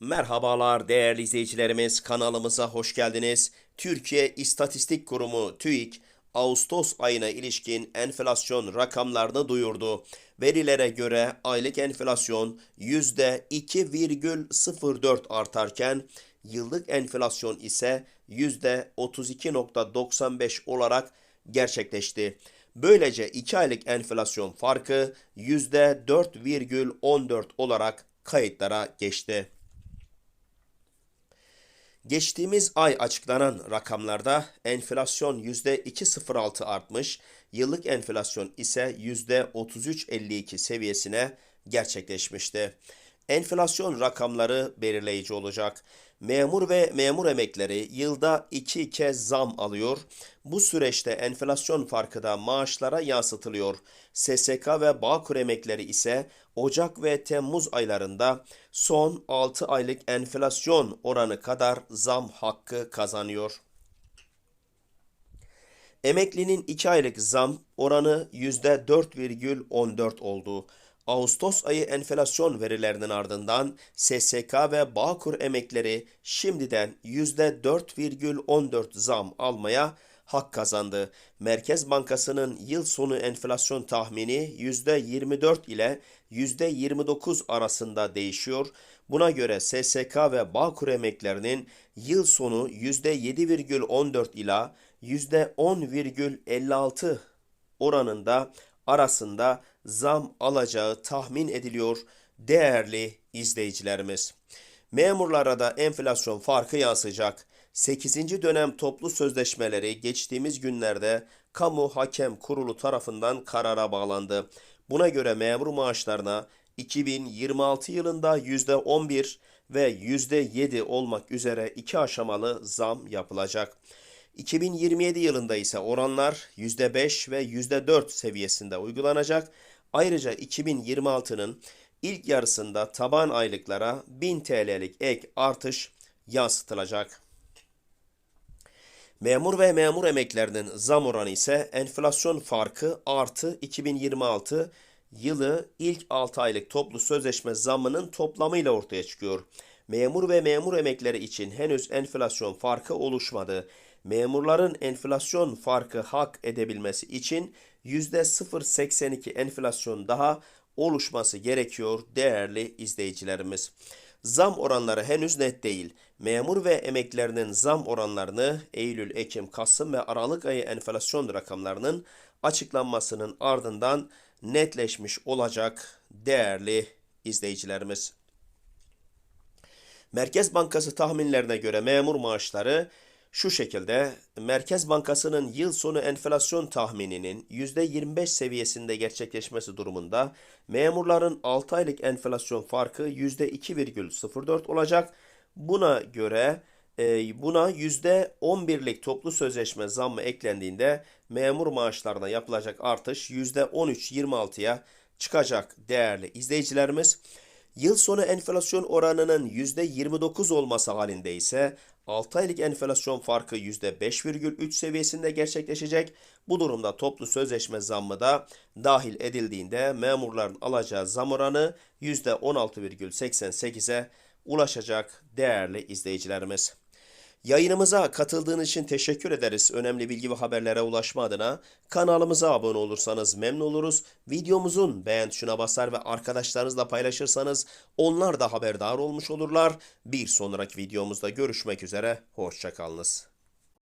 Merhabalar değerli izleyicilerimiz kanalımıza hoş geldiniz. Türkiye İstatistik Kurumu TÜİK Ağustos ayına ilişkin enflasyon rakamlarını duyurdu. Verilere göre aylık enflasyon %2,04 artarken yıllık enflasyon ise %32.95 olarak gerçekleşti. Böylece 2 aylık enflasyon farkı %4,14 olarak kayıtlara geçti. Geçtiğimiz ay açıklanan rakamlarda enflasyon %2.06 artmış, yıllık enflasyon ise %33.52 seviyesine gerçekleşmişti. Enflasyon rakamları belirleyici olacak. Memur ve memur emekleri yılda iki kez zam alıyor. Bu süreçte enflasyon farkı da maaşlara yansıtılıyor. SSK ve Bağkur emekleri ise Ocak ve Temmuz aylarında son 6 aylık enflasyon oranı kadar zam hakkı kazanıyor. Emeklinin 2 aylık zam oranı %4,14 oldu. Ağustos ayı enflasyon verilerinin ardından SSK ve Bağkur emekleri şimdiden %4,14 zam almaya hak kazandı. Merkez Bankası'nın yıl sonu enflasyon tahmini %24 ile %29 arasında değişiyor. Buna göre SSK ve Bağkur emeklerinin yıl sonu %7,14 ila %10,56 oranında arasında zam alacağı tahmin ediliyor değerli izleyicilerimiz. Memurlara da enflasyon farkı yansıyacak. 8. dönem toplu sözleşmeleri geçtiğimiz günlerde Kamu Hakem Kurulu tarafından karara bağlandı. Buna göre memur maaşlarına 2026 yılında %11 ve %7 olmak üzere iki aşamalı zam yapılacak. 2027 yılında ise oranlar %5 ve %4 seviyesinde uygulanacak. Ayrıca 2026'nın ilk yarısında taban aylıklara 1000 TL'lik ek artış yansıtılacak. Memur ve memur emeklerinin zam oranı ise enflasyon farkı artı 2026 yılı ilk 6 aylık toplu sözleşme zammının toplamıyla ortaya çıkıyor. Memur ve memur emekleri için henüz enflasyon farkı oluşmadı. Memurların enflasyon farkı hak edebilmesi için %0.82 enflasyon daha oluşması gerekiyor değerli izleyicilerimiz. Zam oranları henüz net değil. Memur ve emeklerinin zam oranlarını Eylül, Ekim, Kasım ve Aralık ayı enflasyon rakamlarının açıklanmasının ardından netleşmiş olacak değerli izleyicilerimiz. Merkez Bankası tahminlerine göre memur maaşları şu şekilde Merkez Bankası'nın yıl sonu enflasyon tahmininin %25 seviyesinde gerçekleşmesi durumunda memurların 6 aylık enflasyon farkı %2,04 olacak. Buna göre e, buna %11'lik toplu sözleşme zammı eklendiğinde memur maaşlarına yapılacak artış %13-26'ya çıkacak değerli izleyicilerimiz. Yıl sonu enflasyon oranının %29 olması halinde ise 6 aylık enflasyon farkı %5,3 seviyesinde gerçekleşecek. Bu durumda toplu sözleşme zammı da dahil edildiğinde memurların alacağı zam oranı %16,88'e ulaşacak değerli izleyicilerimiz. Yayınımıza katıldığınız için teşekkür ederiz. Önemli bilgi ve haberlere ulaşma adına kanalımıza abone olursanız memnun oluruz. Videomuzun beğen tuşuna basar ve arkadaşlarınızla paylaşırsanız onlar da haberdar olmuş olurlar. Bir sonraki videomuzda görüşmek üzere. Hoşçakalınız.